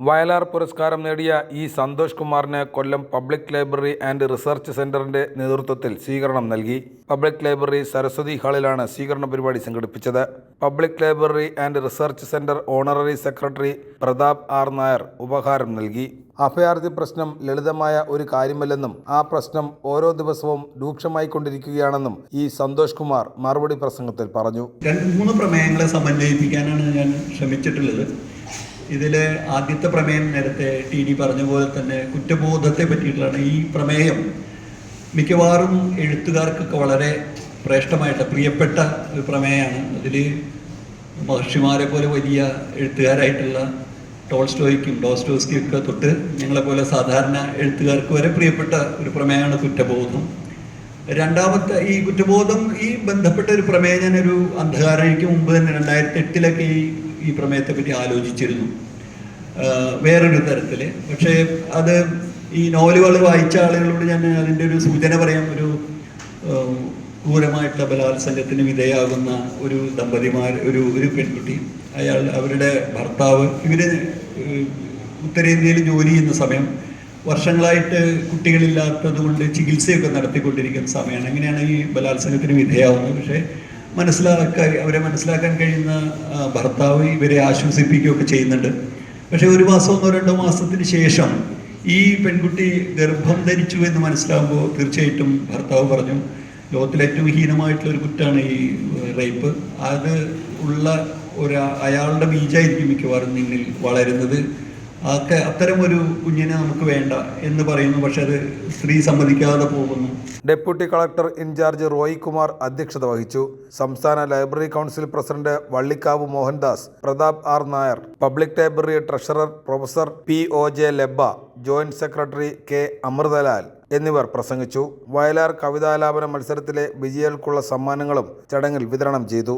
വയലാർ പുരസ്കാരം നേടിയ ഇ സന്തോഷ് കുമാറിന് Kollam public library and research സെന്ററിന്റെ നേതൃത്വത്തിൽ സ്വീകരണം നൽകി. പബ്ലിക് ലൈബ്രറി സരസ്വതി ഹാളിലാണ് സ്വീകരണ പരിപാടി സംഘടിപ്പിച്ചത്. Public library and research centre honorary secretary Prathap R Nair ഉപഹാരം നൽകി. അഭയാർത്ഥി പ്രശ്നം ലളിതമായ ഒരു കാര്യമല്ലെന്നും ആ പ്രശ്നം ഓരോ ദിവസവും രൂക്ഷമായിക്കൊണ്ടിരിക്കുകയാണെന്നും ഈ സന്തോഷ് കുമാർ മറുപടി പ്രസംഗത്തിൽ പറഞ്ഞു. രണ്ട് മൂന്ന് പ്രമേയങ്ങളെ സമന്വയിപ്പിക്കാനാണ് ഞാൻ ശ്രമിച്ചിട്ടുള്ളത്. ഇതിലെ ആദ്യത്തെ പ്രമേയം നേരത്തെ ടി ഡി പറഞ്ഞ പോലെ തന്നെ കുറ്റബോധത്തെ പറ്റിയിട്ടുള്ളതാണ് ഈ പ്രമേയം. മിക്കവാറും എഴുത്തുകാർക്കൊക്കെ വളരെ ശ്രേഷ്ഠമായിട്ട് പ്രിയപ്പെട്ട ഒരു പ്രമേയമാണ്. അതിൽ മഹർഷിമാരെ പോലെ വലിയ എഴുത്തുകാരായിട്ടുള്ള ടോൾസ്റ്റോയ്ക്കും ഡോസ്റ്റോസ്ക്കും ഒക്കെ തൊട്ട് ഞങ്ങളെപ്പോലെ സാധാരണ എഴുത്തുകാർക്ക് വരെ പ്രിയപ്പെട്ട ഒരു പ്രമേയമാണ് കുറ്റബോധം. രണ്ടാമത്തെ ഈ കുറ്റബോധം ഈ ബന്ധപ്പെട്ട ഒരു പ്രമേയം ഞാനൊരു അന്ധകാരയ്ക്ക് മുമ്പ് തന്നെ രണ്ടായിരത്തി എട്ടിലൊക്കെ ഈ ഈ പ്രമേയത്തെ പറ്റി ആലോചിച്ചിരുന്നു. വേറൊരു തരത്തിൽ പക്ഷേ അത് ഈ നോവലുകൾ വായിച്ച ആളുകളോട് ഞാൻ അതിന്റെ ഒരു സൂചന പറയാം. ഒരു ക്രൂരമായിട്ടുള്ള ബലാത്സംഗത്തിന് വിധേയാകുന്ന ഒരു ദമ്പതിമാർ ഒരു ഒരു പെൺകുട്ടി. അയാൾ അവരുടെ ഭർത്താവ് ഇവർ ഉത്തരേന്ത്യയിൽ ജോലി ചെയ്യുന്ന സമയം വർഷങ്ങളായിട്ട് കുട്ടികളില്ലാത്തത് കൊണ്ട് ചികിത്സയൊക്കെ നടത്തിക്കൊണ്ടിരിക്കുന്ന സമയമാണ്. അങ്ങനെയാണ് ഈ ബലാത്സംഗത്തിന് വിധേയാവുന്നത്. പക്ഷേ മനസ്സിലാക്കാൻ അവരെ മനസ്സിലാക്കാൻ കഴിയുന്ന ഭർത്താവ് ഇവരെ ആശ്വസിപ്പിക്കുകയൊക്കെ ചെയ്യുന്നുണ്ട്. പക്ഷേ ഒരു മാസം ഒന്നോ രണ്ടോ മാസത്തിന് ശേഷം ഈ പെൺകുട്ടി ഗർഭം ധരിച്ചു എന്ന് മനസ്സിലാകുമ്പോൾ തീർച്ചയായിട്ടും ഭർത്താവ് പറഞ്ഞു ലോകത്തിലെ ഏറ്റവും ഹീനമായിട്ടുള്ള ഒരു കുറ്റാണ് ഈ റേപ്പ്. അത് ഉള്ള ഒരു അയാളുടെ ബീജായിരിക്കും മിക്കവാറും നിന്നിൽ വളരുന്നത്. അതൊക്കെ അത്തരം ഒരു കുഞ്ഞിനെ നമുക്ക് വേണ്ട എന്ന് പറയുന്നു. പക്ഷെ അത് സ്ത്രീ സമ്മതിക്കാതെ പോകുന്നു. Deputy collector incharge Roy Kumar അധ്യക്ഷത വഹിച്ചു. സംസ്ഥാന library council president Vallikkavu Mohandas Prathap R Nair public library treasurer professor P O J Lebba joint secretary K Amrithalal എന്നിവർ പ്രസംഗിച്ചു. വയലാർ കവിതാലാപന മത്സരത്തിലെ വിജയികൾക്കുള്ള സമ്മാനങ്ങളും ചടങ്ങിൽ വിതരണം ചെയ്തു.